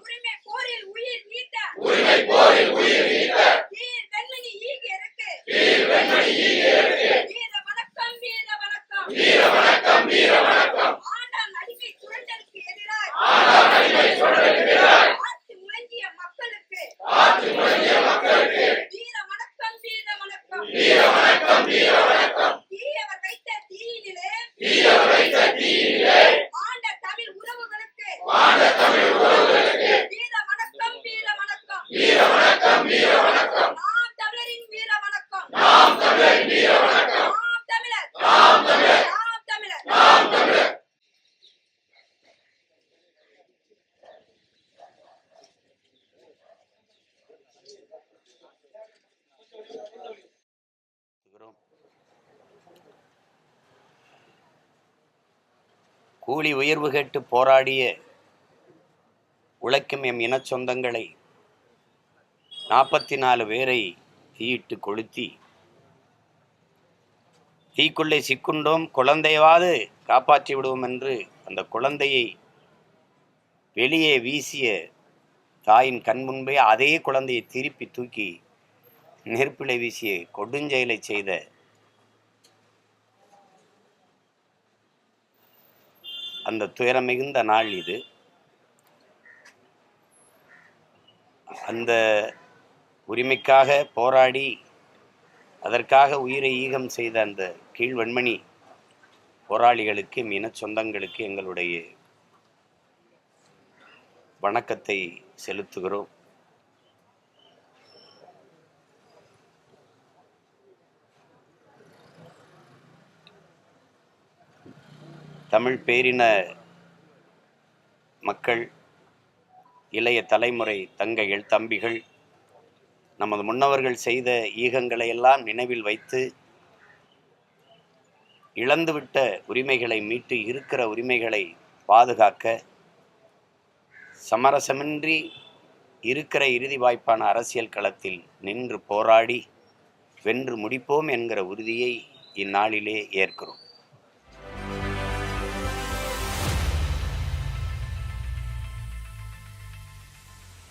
உரிமை போரில் உயிர் நீத்த. உரிமை போரில் உயிர் நீத்த. வீர் வெண்மணி ஈகருக்கு வீர் வெண்மணி ஈகருக்கு வீர வணக்கம் வீர வணக்கம். வீர வணக்கம் வீர வணக்கம். ஆண்டான் அடிமை சுரண்டலுக்கு எதிராக ஆண்டான் அடிமை சுரண்டலுக்கு எதிராக ஆட்சி முழங்கிய மக்களுக்கு. ஆட்சி முழங்கிய மக்களுக்கு. வீர வணக்கம் வீர வணக்கம். வீர வணக்கம் வீர வணக்கம். தீயவர் வைத்த தீயினிலே. தீயவர் வைத்த தீயினிலே ஆண்ட தமிழ் உறவுகளுக்கு ஆண்ட தமிழ் உறவுகளுக்கு வீர வணக்கம் வீர வணக்கம் வீர வணக்கம் வீர வணக்கம் நாம் தமிழரின் வீர வணக்கம். நாம் தமிழரின் வீர வணக்கம். நாம் தமிழர். நாம் தமிழர். நாம் தமிழர். நாம் தமிழர். கூலி உயர்வு கேட்டு போராடிய உழைக்கும் எம் இனச்சொந்தங்களை நாற்பத்தி நாலு பேரை தீயிட்டு கொளுத்தி தீக்குள்ளே சிக்குண்டோம் குழந்தையாவது காப்பாற்றி விடுவோம் என்று அந்த குழந்தையை வெளியே வீசிய தாயின் கண் முன்பே அதே குழந்தையை திருப்பி தூக்கி நெருப்பிலை வீசிய கொடுஞ்செயலை செய்த அந்த துயரம் மிகுந்த நாள் இது. அந்த உரிமைக்காக போராடி அதற்காக உயிரை ஈகம் செய்த அந்த கீழ்வெண்மணி போராளிகளுக்கு மீன சொந்தங்களுக்கு எங்களுடைய வணக்கத்தை செலுத்துகிறோம். தமிழ் பேரின மக்கள் இளைய தலைமுறை தங்கைகள் தம்பிகள் நமது முன்னவர்கள் செய்த ஈகங்களை எல்லாம் நினைவில் வைத்து இழந்துவிட்ட உரிமைகளை மீட்டு இருக்கிற உரிமைகளை பாதுகாக்க சமரசமின்றி இருக்கிற இறுதி வாய்ப்பான அரசியல் களத்தில் நின்று போராடி வென்று முடிப்போம் என்கிற உறுதியை இந்நாளிலே ஏற்கிறோம்.